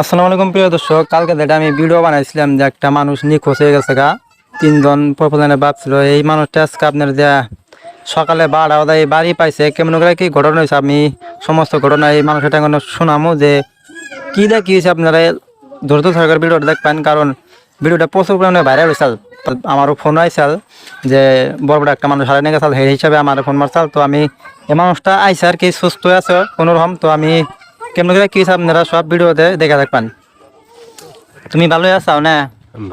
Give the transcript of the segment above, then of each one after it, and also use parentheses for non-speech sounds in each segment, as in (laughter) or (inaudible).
আসসালামু আলাইকুম প্রিয় দর্শক, কালকে যেটা আমি ভিডিও বানাইছিলাম যে একটা মানুষ নিখোঁজ হয়ে গেছে গা। তিনজন বাপ ছিল। এই মানুষটা আজকে আপনার যে সকালে বারোটা বাজায় বাড়ি পাইছে, কেমন করে কি ঘটনা হয়েছে আমি সমস্ত ঘটনা এই মানুষটা এখন শোনামো যে কি দেখ কি হয়েছে আপনারা ধৈর্য সরকার ভিডিওটা দেখবেন, কারণ ভিডিওটা প্রচুর পরিমাণে ভাইরাল হয়েছিল আমারও ফোন আইসাল যে বড় বড় একটা মানুষ হারাই নিয়ে গেছাল সেই হিসাবে আমার ফোন মারছাল তো আমি, এই মানুষটা আইসে আর কি, সুস্থ আছে কোনোরকম। তো আমি কেমন করে কি আপনারা সব ভিডিওতে দেখে দেখবেন? তুমি ভালোই আছো না?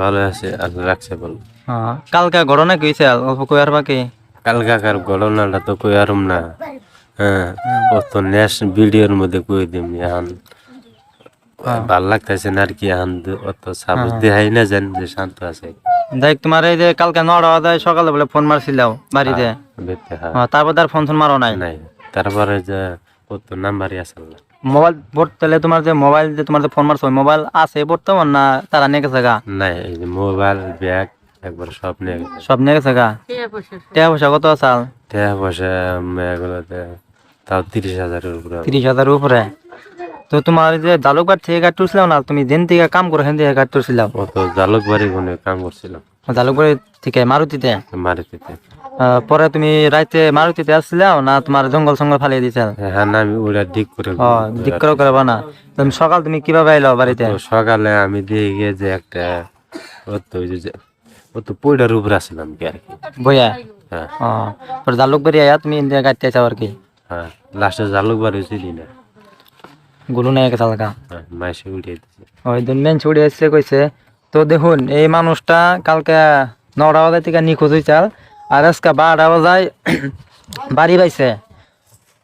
ভালো আছে আল্লাহ রাখছে বল। হ্যাঁ কালকে ঘটনা কি হয়েছে অল্প কই আর বাকি কালকাকার ঘটনাটা তো কই আরম না। হ্যাঁ ও তো নেশ ভিডিওর মধ্যে কই দিম এখন? ভালো লাগতেছে না আর কি এখন? অত সাপোজ দেখাই না জান যে শান্ত আছে। দেখ তোমার এই যে কালকে নটা বাজায় সকালে বলে ফোন মারছিলাম বাড়িতে। তারপর তার ফোন ফোন মারো নাই? নাই তারপরে যে ও তো নাম্বারই আসল না। মোবাইল তাহলে তোমার যে মোবাইল যে তোমার যে ফোন মারছো ওই মোবাইল আছে বর্তমান না তারা নিয়ে গেছে গা? নাই এই যে মোবাইল ব্যাগ একবার সব নিয়ে গেছে। সব নিয়ে গেছে গা? টাকা পয়সা কত আসাল টাকা পয়সা এগুলোতে তাও তিরিশ হাজারের উপরে। তিরিশ হাজার উপরে? তো তোমার যে জালুকবাদ থেকে কাট তুলছিলাম না তুমি দিন থেকে কাম করে হেন থেকে কাট তুলছিলাম। ও তো জালুক বাড়ি কাম করছিলাম। জালুকবাড়ি থেকে মারুতিতে? মারিতে আহ, পরে তুমি রাইতে মারুতিতে আসছিলাম না তোমার জঙ্গল সঙ্গল ফালিয়ে দিয়েছিল হ্যাঁ না আমি ওটা দিক করে ও দিক করে করে বানা তুমি সকাল তুমি কীভাবে আইলো বাড়িতে? সকালে আমি দিয়ে গিয়ে যে একটা ও তো ওই যে ও তো পয়ডার উপরে আসলাম কি আর কি। বইয়া? হ্যাঁ। ও পরে জালুকবাড়ি আয়া তুমি ইন্ডিয়া গাড়িতে আছো আর কি? হ্যাঁ লাস্টে জালুক বাড়ি ছিলি না। গুলু নিয়ে গেছে হালকা ওই ছুটি এসছে কইছে তো দেখুন এই মানুষটা কালকে নটা বাজার থেকে নিখোঁজ হয়েছিল আর আজকে বারোটা বাজায় (clears throat) বাড়ি পাইছে।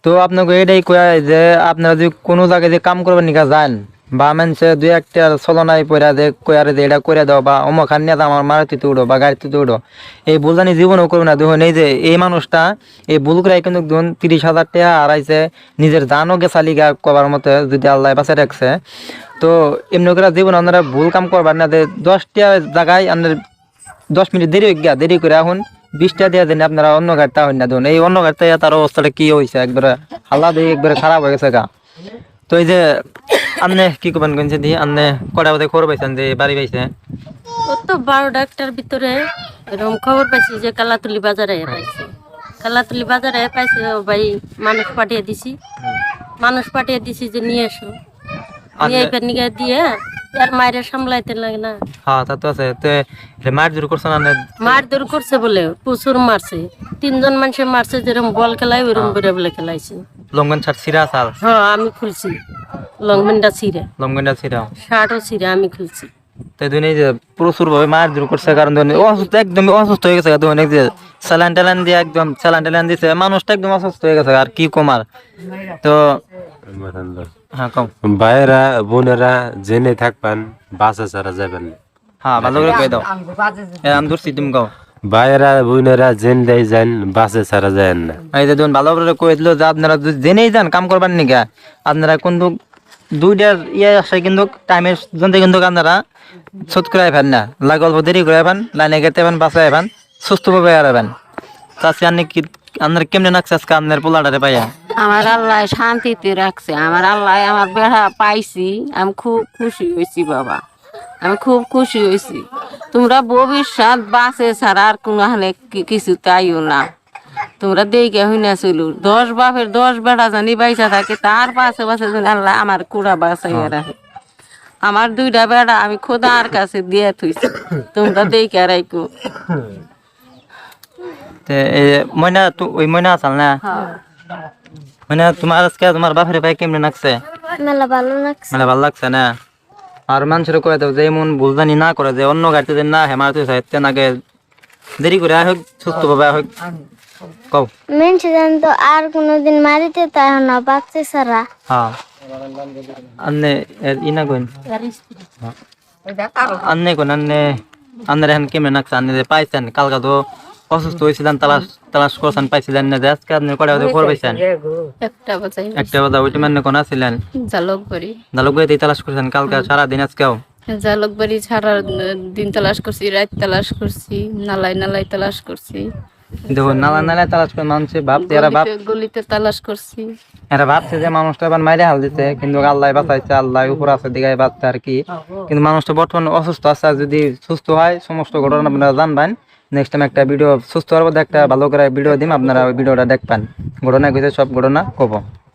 তো আপনাকে এটাই কয়া যে আপনারা যদি কোনো জায়গায় যে কাম করবেন নিকা যান। বা মানুষে দুই একটা চলনায় পড়া যে কয়ারে যে এটা করে দাও বা অমুক দাও, আমার মারুতিতে উঠো বা গাড়িতে উঠো এই ভুল জানি জীবনও করবে না। দেখুন এই যে এই মানুষটা এই ভুল করে কিন্তু ধরুন তিরিশ হাজার টাকা হারাইছে নিজের জানও গেছা লিগা কবার মতো যদি আল্লাহ বাঁচা রাখছে। তো এমনি করে জীবন আপনারা ভুল কাম করবার না যে দশটা জায়গায় আপনার দশ মিনিট দেরি হয়ে গিয়া দেরি করে এখন বিশটা দিয়ে দেন আপনারা অন্য গাড়িটা হন না। ধরুন এই অন্য গাড়িটা তার অবস্থাটা কি হয়েছে একবারে হাল্লা দিয়ে একবারে খারাপ হয়ে গেছে গা। তো এই যে আপনি কি করবেন কোনছে দি আপনি কটা বাদে খবর পাইছেন যে বাড়ি পাইছে? ও তো বারোটা একটার ভিতরে এরকম খবর পাইছি যে কালাতুলি বাজারে পাইছে। কালাতুলি বাজারে পাইছে ও ভাই মানুষ পাঠিয়ে দিছি। মানুষ পাঠিয়ে দিছি যে নিয়ে এসো নিয়ে এখানে নিয়ে দিয়ে আর মায়ের সামলাইতে লাগে না। হ্যাঁ তা তো আছে। তো মার জোর করছে না মার দূর করছে বলে প্রচুর মারছে। তিনজন মানুষে মারছে যেরকম বল খেলায় ওইরকম করে বলে খেলাইছে। লঙ্গন ছাড় সিরা সাল হ্যাঁ আমি খুলছি। লংমেনটা ছিঁড়ে। লঙ্গনটা সিরা শার্টও ছিঁড়ে আমি খুলছি। তো দুন এই যে প্রচুর ভাবে মার জোর করছে কারণ ধরুন অসুস্থ একদম অসুস্থ হয়ে গেছে ধরুন যে স্যালাইন ট্যালাইন দিয়ে একদম স্যালাইন ট্যালাইন দিছে মানুষটা একদম অসুস্থ হয়ে গেছে আর কি কমার তো হ্যাঁ কম। ভাইয়েরা বোনেরা জেনে থাকবেন বাসা ছাড়া যাবেন হ্যাঁ ভালো করে কয়ে দাও। আমি ধরছি তুমি কও। ভাইয়েরা বোনেরা জেন দেয় যান বাসে ছাড়া যায় না। এই যে ধরুন ভালো করে কয়ে দিল যে আপনারা জেনেই যান কাম করবার নিকা? আপনারা কিন্তু দুইটার ইয়ে আসে কিন্তু টাইমের জন্য কিন্তু আপনারা শোধ করে আইবেন না। লাগে অল্প দেরি করে আইবেন লাইনে গেতে আইবেন বাসে আইবেন সুস্থভাবে আর আইবেন চাষি আপনি কি আপনার কেমনে নাকছে আজকে আপনার পোলাটারে পাইয়া? আমার আল্লাহ শান্তিতে রাখছে। আমার আল্লাহ আমার বেড়া পাইছি। আমি খুব খুশি হয়েছি, বাবা। আমি খুব খুশি হয়েছি। তোমরা ভবিষ্যৎ বাসে ছাড়া আর কোনো কিছু তাইও না। তোমরা দেখে হই না চলু। দশ বাপের দশ বেড়া জানি বাইসা থাকে তার পাশে পাশে জানি আল্লাহ আমার কুড়া বাসাইয়া রাখে। আমার দুইটা বেড়া আমি খোদার কাছে দিয়ে থুইছি। তোমরা দেখে রাখো তো ওই ময়না আসাল না? মানে তোমার আজকে তোমার বাপের ভাই কেমনে নাকছে? মেলা ভালো লাগছে মানে ভালো লাগছে না? আর মানুষের কয়ে দাও যে এমন ভুলজানি না করে যে অন্য গাড়িতে না হেমারতে সাহিত্যে নাকে দেরি করে হোক সুস্থ ভাবে হোক। কও মেনছে জান তো আর কোনোদিন মারিতে তাই না বাচ্চা সারা হ্যাঁ। আন্নে এর ইনা কইন। আন্নে কোন আন্নে আন্নের এখন কেমনে নাকছে? আন্নে পাইছেন কালকা তো অসুস্থ হয়েছিলেন তালাশ তালাশ করছেন পাইছিলেন না যে আজকে আপনি কটা পাইছেন? একটা বাজাই একটা ওইটি মানে কোন আছিলেন? জালকবাড়ি। দালুক তালাশ করছেন কালকা সারাদিন আজকেও? জালকবাড়ি দিন তালাশ করছি রাত তালাশ করছি নালাই নালাই তালাশ করছি। দেখুন নালা নালায় তালাশ করে মানুষে ভাবছে এরা ভাব গলিতে- তালাশ করছি। এরা ভাবছে যে মানুষটা এবার মাইরে হাল দিতে কিন্তু আল্লাহ বাঁচাইছে আল্লাহ উপর আছে দিকে বাঁচতে আর কি। কিন্তু মানুষটা বর্তমানে অসুস্থ আছে আর যদি সুস্থ হয় সমস্ত ঘটনা আপনারা জানবেন। নেক্সট টাইম একটা ভিডিও সুস্থ হওয়ার একটা ভালো করে ভিডিও দিম আপনারা ওই ভিডিওটা দেখবেন। ঘটনা কিছু সব ঘটনা কব।